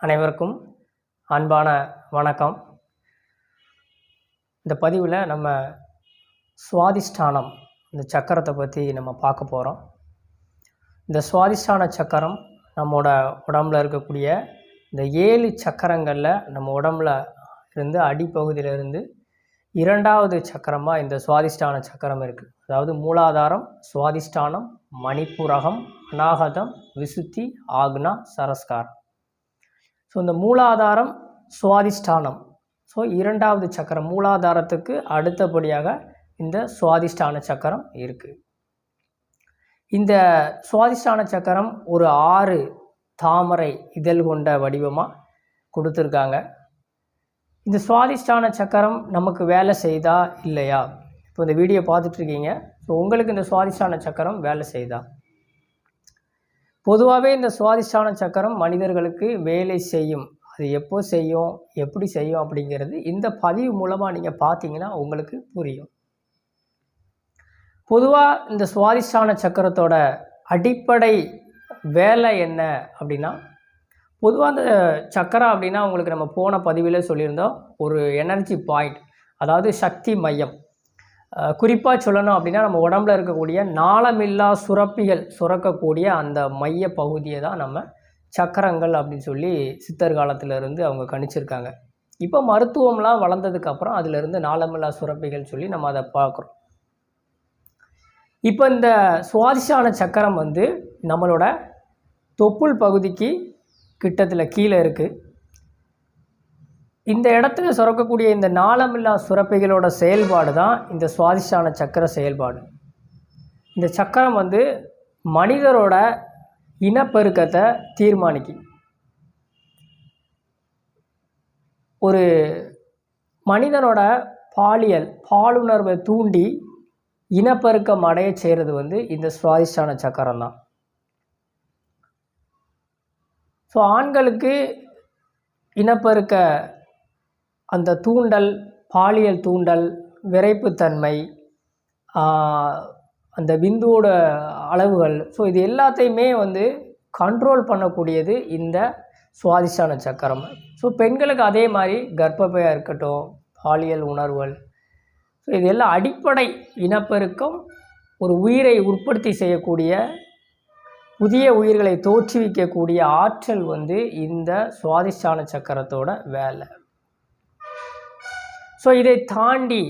அனைவருக்கும் அன்பான வணக்கம். இந்த பதிவில் நம்ம சுவாதிஷ்டானம் இந்த சக்கரத்தை பற்றி நம்ம பார்க்க போகிறோம் இந்த சுவாதிஷ்டான சக்கரம் நம்மோட உடம்பில் இருக்கக்கூடிய இந்த ஏழு சக்கரங்களில் நம்ம உடம்புல இருந்து அடிப்பகுதியிலிருந்து இரண்டாவது சக்கரமாக இந்த சுவாதிஷ்டான சக்கரம் இருக்குது அதாவது மூலாதாரம் சுவாதிஷ்டானம் மணிப்புரகம் அநாகதம் விசுத்தி ஆக்னா சரஸ்காரம். ஸோ இந்த மூலாதாரம் சுவாதிஷ்டானம். ஸோ இரண்டாவது சக்கரம் மூலாதாரத்துக்கு அடுத்தபடியாக இந்த சுவாதிஷ்டான சக்கரம் இருக்குது இந்த சுவாதிஷ்டான சக்கரம் ஒரு ஆறு தாமரை இதழ் கொண்ட வடிவமாக கொடுத்துருக்காங்க. இந்த சுவாதிஷ்டான சக்கரம் நமக்கு வேலை செய்தா இல்லையா? இப்போ இந்த வீடியோ பார்த்துட்ருக்கீங்க ஸோ உங்களுக்கு இந்த சுவாதிஷ்டான சக்கரம் வேலை செய்தா? பொதுவாகவே இந்த சுவாதிஷ்டான சக்கரம் மனிதர்களுக்கு வேலை செய்யும். அது எப்போ செய்யும் எப்படி செய்யும் அப்படிங்கிறது இந்த பதிவு மூலமாக நீங்கள் பார்த்தீங்கன்னா உங்களுக்கு புரியும். பொதுவாக இந்த சுவாதிஷ்டான சக்கரத்தோட அடிப்படை வேலை என்ன அப்படின்னா பொதுவாக அந்த சக்கரம் அப்படின்னா உங்களுக்கு நம்ம போன பதிவில் சொல்லியிருந்தோம் ஒரு எனர்ஜி பாயிண்ட் அதாவது சக்தி மையம். குறிப்பாக சொல்லணும் அப்படின்னா நம்ம உடம்புல இருக்கக்கூடிய நாளமில்லா சுரப்பிகள் சுரக்கக்கூடிய அந்த மைய பகுதியை தான் நம்ம சக்கரங்கள் அப்படின்னு சொல்லி சித்தர் காலத்திலேருந்து அவங்க கணிச்சிருக்காங்க. இப்போ மருத்துவம்லாம் வளர்ந்ததுக்கப்புறம் அதிலிருந்து நாளமில்லா சுரப்பிகள் சொல்லி நம்ம அதை பார்க்குறோம். இப்போ இந்த சுவாதிஷான சக்கரம் வந்து நம்மளோட தொப்புள் பகுதிக்கு கிட்டத்தில் கீழே இருக்குது இந்த இடத்துல சுரக்கக்கூடிய இந்த நாளமில்லா சுரப்பிகளோட செயல்பாடு தான் இந்த சுவாதிஷ்டான சக்கர செயல்பாடு. இந்த சக்கரம் வந்து மனிதரோட இனப்பெருக்கத்தை தீர்மானிக்கும் ஒரு மனிதனோட பாலியல் பாலுணர்வை தூண்டி இனப்பெருக்கம் அடைய செய்கிறது வந்து இந்த சுவாதிஷ்டான சக்கரம் தான். ஸோ ஆண்களுக்கு இனப்பெருக்க அந்த தூண்டல் பாலியல் தூண்டல் விரைப்புத்தன்மை அந்த விந்துவோட அளவுகள். ஸோ இது எல்லாத்தையுமே வந்து கண்ட்ரோல் பண்ணக்கூடியது இந்த சுவாதிஷ்டான சக்கரம். ஸோ பெண்களுக்கு அதே மாதிரி கர்ப்பப்பையாக இருக்கட்டும் பாலியல் உணர்வுகள். ஸோ இது எல்லாம் அடிப்படை இனப்பெருக்கம் ஒரு உயிரை உற்பத்தி செய்யக்கூடிய புதிய உயிர்களை தோற்றுவிக்கக்கூடிய ஆற்றல் வந்து இந்த சுவாதிஷ்டான சக்கரத்தோட வேலை. ஸோ இதை தாண்டி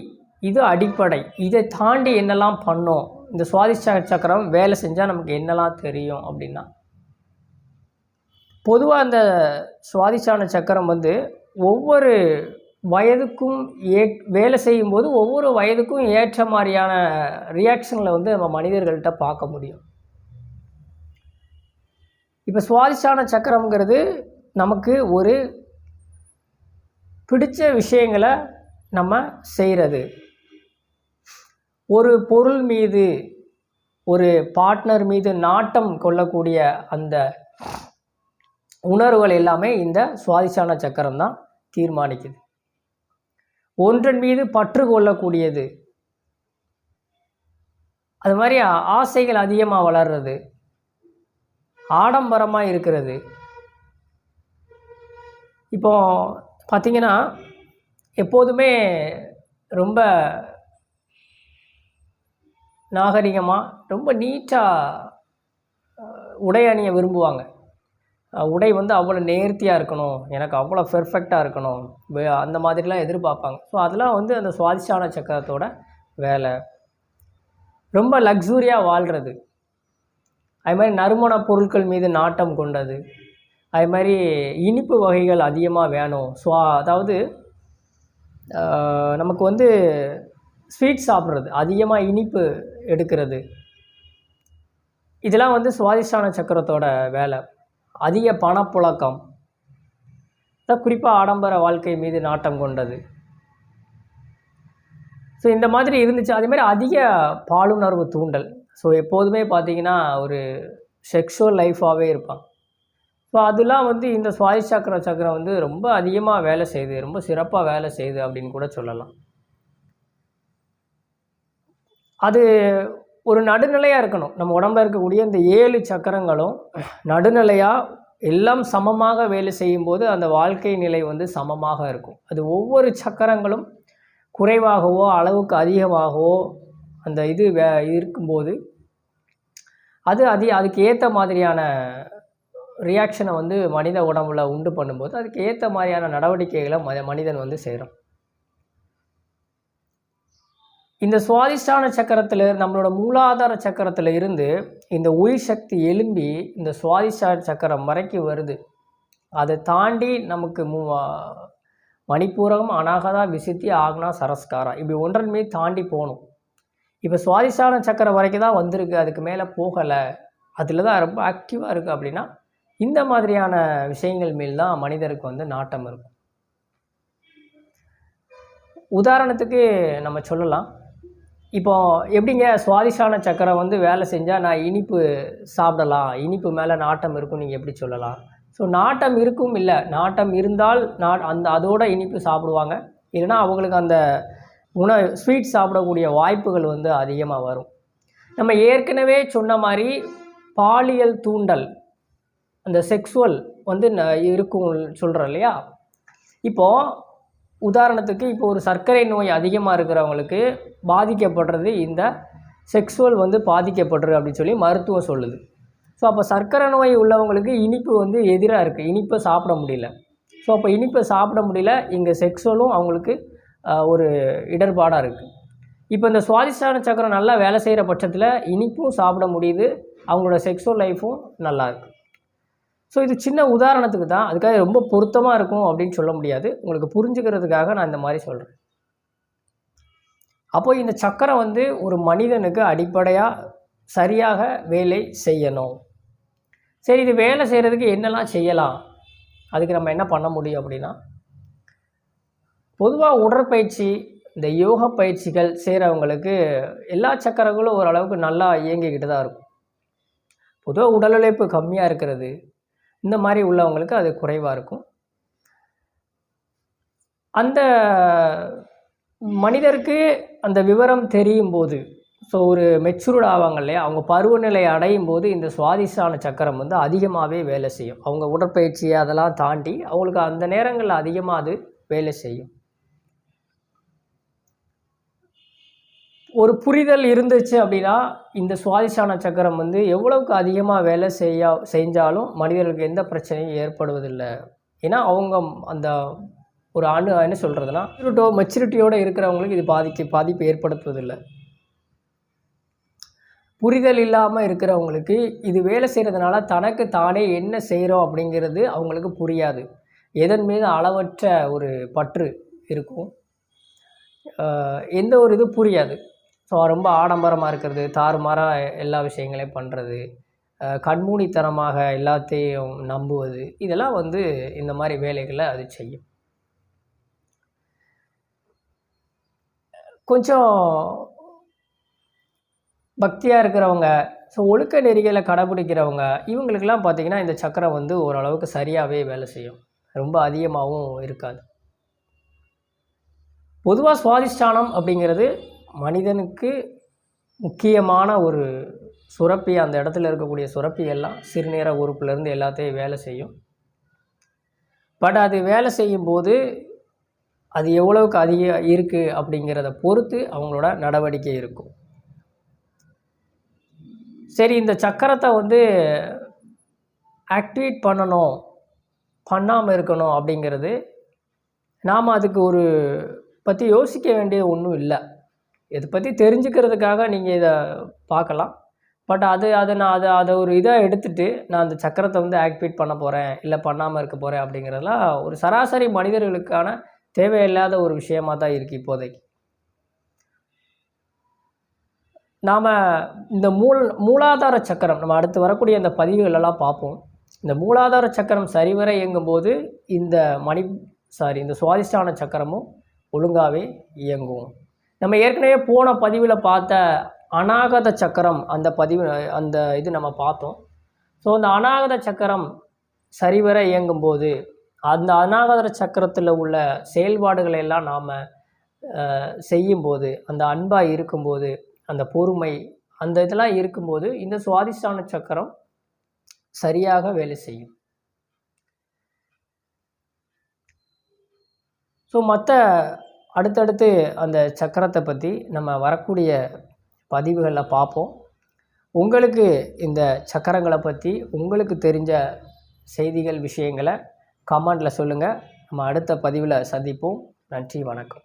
இது அடிப்படை. இதை தாண்டி என்னெல்லாம் பண்ணோம்? இந்த சுவாதிஷ்டான சக்கரம் வேலை செஞ்சால் நமக்கு என்னெல்லாம் தெரியும் அப்படின்னா பொதுவாக அந்த சுவாதிஷ்டான சக்கரம் வந்து ஒவ்வொரு வயதுக்கும் ஏ வேலை செய்யும்போது ஒவ்வொரு வயதுக்கும் ஏற்ற மாதிரியான ரியாக்ஷனில் வந்து நம்ம மனிதர்கள்ட்ட பார்க்க முடியும். இப்போ சுவாதிஷ்டான சக்கரம்ங்கிறது நமக்கு ஒரு பிடிச்ச விஷயங்களை நம்ம செய்கிறது ஒரு பொருள் மீது ஒரு பார்ட்னர் மீது நாட்டம் கொள்ளக்கூடிய அந்த உணர்வுகள் எல்லாமே இந்த சுவாதிசான சக்கரம் தான் தீர்மானிக்குது. ஒன்றன் மீது பற்று கொள்ளக்கூடியது. அது மாதிரி ஆசைகள் அதிகமாக வளர்றது. ஆடம்பரமாக இருக்கிறது. இப்போ பார்த்திங்கன்னா எப்போதுமே ரொம்ப நாகரிகமாக ரொம்ப நீட்டாக உடை அணிய விரும்புவாங்க. உடை வந்து அவ்வளோ நேர்த்தியாக இருக்கணும் எனக்கு அவ்வளோ பெர்ஃபெக்டாக இருக்கணும் அந்த மாதிரிலாம் எதிர்பார்ப்பாங்க. ஸோ அதெல்லாம் வந்து அந்த சுவாதிஷான சக்கரத்தோட வேலை. ரொம்ப லக்ஸூரியாக வாழ்கிறது அது மாதிரி நறுமண பொருட்கள் மீது நாட்டம் கொண்டது. அது மாதிரி இனிப்பு வகைகள் அதிகமாக வேணும். ஸோ அதாவது நமக்கு வந்து ஸ்வீட் சாப்பிட்றது அதிகமாக இனிப்பு எடுக்கிறது. இதெல்லாம் வந்து சுவாதிஷ்டான சக்கரத்தோட வேலை. அதிக பணப்புழக்கம். குறிப்பாக ஆடம்பர வாழ்க்கை மீது நாட்டம் கொண்டது. ஸோ இந்த மாதிரி இருந்துச்சு. அதேமாதிரி அதிக பாலுணர்வு தூண்டல். ஸோ எப்போதுமே பார்த்தீங்கன்னா ஒரு செக்ஷுவல் லைஃபாகவே இருப்பான் ஸோ அதெல்லாம் வந்து இந்த சுவாதி சக்கர சக்கரம் வந்து ரொம்ப அதிகமாக வேலை செய்யுது ரொம்ப சிறப்பாக வேலை செய்யுது அப்படின்னு கூட சொல்லலாம். அது ஒரு நடுநிலையாக இருக்கணும். நம்ம உடம்புல இருக்கக்கூடிய இந்த ஏழு சக்கரங்களும் நடுநிலையாக எல்லாம் சமமாக வேலை செய்யும்போது அந்த வாழ்க்கை நிலை வந்து சமமாக இருக்கும். அது ஒவ்வொரு சக்கரங்களும் குறைவாகவோ அளவுக்கு அதிகமாகவோ அந்த இது வே இருக்கும்போது அது அதி அதுக்கு ஏற்ற மாதிரியான ரியாக்ஷனை வந்து மனித உடம்புல உண்டு பண்ணும்போது அதுக்கு ஏற்ற மாதிரியான நடவடிக்கைகளை ம மனிதன் வந்து செய்கிறான் இந்த சுவாதிஷ்டான சக்கரத்தில் நம்மளோட மூலாதார சக்கரத்தில் இருந்து இந்த உயிர் சக்தி எழும்பி இந்த சுவாதிஷ்டான சக்கரம் வரைக்கும் வருது. அதை தாண்டி நமக்கு மூ மணிப்பூரகம் அனாகதா விசித்தி ஆக்னா சரஸ்காரா இப்படி ஒன்றன் மீது தாண்டி போகணும். இப்போ சுவாதிஷ்டான சக்கரம் வரைக்கும் தான் வந்திருக்கு அதுக்கு மேலே போகலை. அதில் தான் ரொம்ப ஆக்டிவாக இருக்குது அப்படின்னா இந்த மாதிரியான விஷயங்கள் மேல் தான் மனிதருக்கு வந்து நாட்டம் இருக்கும். உதாரணத்துக்கு நம்ம சொல்லலாம். இப்போ எப்படிங்க சுவாதிஷான சக்கரம் வந்து வேலை செஞ்சால் நான் இனிப்பு சாப்பிடலாம் இனிப்பு மேலே நாட்டம் இருக்கும் நீங்கள் எப்படி சொல்லலாம்? ஸோ நாட்டம் இருக்கும் இல்லை நாட்டம் இருந்தால் நா அந்த அதோட இனிப்பு சாப்பிடுவாங்க. இல்லைன்னா அவங்களுக்கு அந்த உணவு ஸ்வீட் சாப்பிடக்கூடிய வாய்ப்புகள் வந்து அதிகமாக வரும். நம்ம ஏற்கனவே சொன்ன மாதிரி பாலியல் தூண்டல் அந்த செக்ஸுவல் வந்து ந- இருக்கும் சொல்கிறோம் இல்லையா? இப்போது உதாரணத்துக்கு இப்போ ஒரு சர்க்கரை நோய் அதிகமாக இருக்கிறவங்களுக்கு பாதிக்கப்படுறது இந்த செக்ஸுவல் வந்து பாதிக்கப்படுறது அப்படின்னு சொல்லி மருத்துவம் சொல்லுது. ஸோ அப்போ சர்க்கரை நோய் உள்ளவங்களுக்கு இனிப்பு வந்து எதிராக இருக்குது இனிப்பை சாப்பிட முடியல. ஸோ அப்போ இனிப்பை சாப்பிட முடியல. இங்கே செக்ஸுவலும் அவங்களுக்கு ஒரு இடர்பாடாக இருக்குது இப்போ இந்த சுவாதிஷ்டான சக்கரம் நல்லா வேலை செய்கிற பட்சத்தில் இனிப்பும் சாப்பிட முடியுது. அவங்களோட செக்ஸுவல் லைஃப்பும் நல்லா இருக்கு. ஸோ இது சின்ன உதாரணத்துக்கு தான். அதுக்காக ரொம்ப பொருத்தமாக இருக்கும் அப்படின்னு சொல்ல முடியாது. உங்களுக்கு புரிஞ்சுக்கிறதுக்காக நான் இந்த மாதிரி சொல்கிறேன் அப்போ இந்த சக்கரம் வந்து ஒரு மனிதனுக்கு அடிப்படையாக சரியாக வேலை செய்யணும். சரி இது வேலை செய்கிறதுக்கு என்னெல்லாம் செய்யலாம்? அதுக்கு நம்ம என்ன பண்ண முடியும் அப்படின்னா பொதுவாக உடற்பயிற்சி இந்த யோகா பயிற்சிகள் செய்கிறவங்களுக்கு எல்லா சக்கரங்களும் ஓரளவுக்கு நல்லா இயங்கிக்கிட்டு தான் இருக்கும். பொதுவாக உடல் உழைப்பு கம்மியாக இருக்கிறது. இந்த மாதிரி உள்ளவங்களுக்கு அது குறைவாக இருக்கும். அந்த மனிதருக்கு அந்த விவரம் தெரியும் போது ஸோ ஒரு மெச்சூர்ட் ஆவாங்க இல்லையா? அவங்க பருவநிலை அடையும் போது இந்த சுவாதிஷ்டான சக்கரம் வந்து அதிகமாகவே வேலை செய்யும். அவங்க உடற்பயிற்சி அதெல்லாம் தாண்டி அவங்களுக்கு அந்த நேரங்களில் அதிகமாக அது வேலை செய்யும். ஒரு புரிதல் இருந்துச்சு அப்படின்னா இந்த சுவாதிஷான சக்கரம் வந்து எவ்வளவுக்கு அதிகமாக வேலை செய்ய செஞ்சாலும் மனிதர்களுக்கு எந்த பிரச்சனையும் ஏற்படுவதில்லை. ஏன்னா அவங்க அந்த ஒரு அணு என்ன சொல்கிறதுனா மெச்சூரிட்டோ மெச்சூரிட்டியோடு இருக்கிறவங்களுக்கு இது பாதிக்க பாதிப்பு ஏற்படுத்துவதில்லை. புரிதல் இல்லாமல் இருக்கிறவங்களுக்கு இது வேலை செய்கிறதுனால தனக்கு தானே என்ன செய்கிறோம் அப்படிங்கிறது அவங்களுக்கு புரியாது. எதன் மீது அளவற்ற ஒரு பற்று இருக்கும். எந்த ஒரு இது புரியாது. ஸோ ரொம்ப ஆடம்பரமாக இருக்கிறது தாறுமாறாக எல்லா விஷயங்களையும் பண்ணுறது கண்மூடித்தனமாக எல்லாத்தையும் நம்புவது இதெல்லாம் வந்து இந்த மாதிரி வேலைகளை அது செய்யும். கொஞ்சம் பக்தியாக இருக்கிறவங்க ஸோ ஒழுக்க நெறிகளை கடைபிடிக்கிறவங்க இவங்களுக்கெல்லாம் பார்த்திங்கன்னா இந்த சக்கரம் வந்து ஓரளவுக்கு சரியாகவே வேலை செய்யும். ரொம்ப அதிகமாகவும் இருக்காது. பொதுவாக சுவாதிஷ்டானம் அப்படிங்கிறது மனிதனுக்கு முக்கியமான ஒரு சுரப்பி அந்த இடத்துல இருக்கக்கூடிய சுரப்பி எல்லாம் சிறுநீர உறுப்புலேருந்து எல்லாத்தையும் வேலை செய்யும். பட் அது வேலை செய்யும்போது அது எவ்வளவுக்கு அதிக இருக்குது அப்படிங்கிறத பொறுத்து அவங்களோட நடவடிக்கை இருக்கும். சரி இந்த சக்கரத்தை வந்து ஆக்டிவேட் பண்ணணும் பண்ணாமல் இருக்கணும் அப்படிங்கிறது நாம் அதுக்கு ஒரு பற்றி யோசிக்க வேண்டிய ஒன்றும் இல்லை. இதை பற்றி தெரிஞ்சுக்கிறதுக்காக நீங்கள் இதை பார்க்கலாம் பட் அது அதை நான் அதை அதை ஒரு இதாக எடுத்துட்டு நான் அந்த சக்கரத்தை வந்து ஆக்டிவேட் பண்ண போகிறேன் இல்லை பண்ணாமல் இருக்க போகிறேன் அப்படிங்கிறதெல்லாம் ஒரு சராசரி மனிதர்களுக்கான தேவையில்லாத ஒரு விஷயமாக தான் இருக்குது இப்போதைக்கு. நாம் இந்த மூல் மூலாதார சக்கரம் நம்ம அடுத்து வரக்கூடிய அந்த பதிவுகளெல்லாம் பார்ப்போம். இந்த மூலாதார சக்கரம் சரிவர இயங்கும்போது இந்த மணி சாரி இந்த சுவாதிஷ்டான சக்கரமும் ஒழுங்காகவே இயங்கும். நம்ம ஏற்கனவே போன பதிவில் பார்த்த அநாகத சக்கரம் அந்த பதிவு அந்த இது நம்ம பார்த்தோம். ஸோ அந்த அநாகத சக்கரம் சரிவர இயங்கும்போது அந்த அநாகத சக்கரத்தில் உள்ள செயல்பாடுகளை எல்லாம் நாம் செய்யும்போது அந்த அன்பாக இருக்கும்போது அந்த பொறுமை அந்த இதெல்லாம் இருக்கும்போது இந்த சுவாதிஷ்டான சக்கரம் சரியாக வேலை செய்யும். ஸோ மற்ற அடுத்தடுத்து அந்த சக்கரத்தை பற்றி நம்ம வரக்கூடிய பதிவுகளில் பார்ப்போம். உங்களுக்கு இந்த சக்கரங்களை பற்றி உங்களுக்கு தெரிஞ்ச செய்திகள் விஷயங்களை கமெண்டில் சொல்லுங்கள் நம்ம அடுத்த பதிவில் சந்திப்போம். நன்றி வணக்கம்.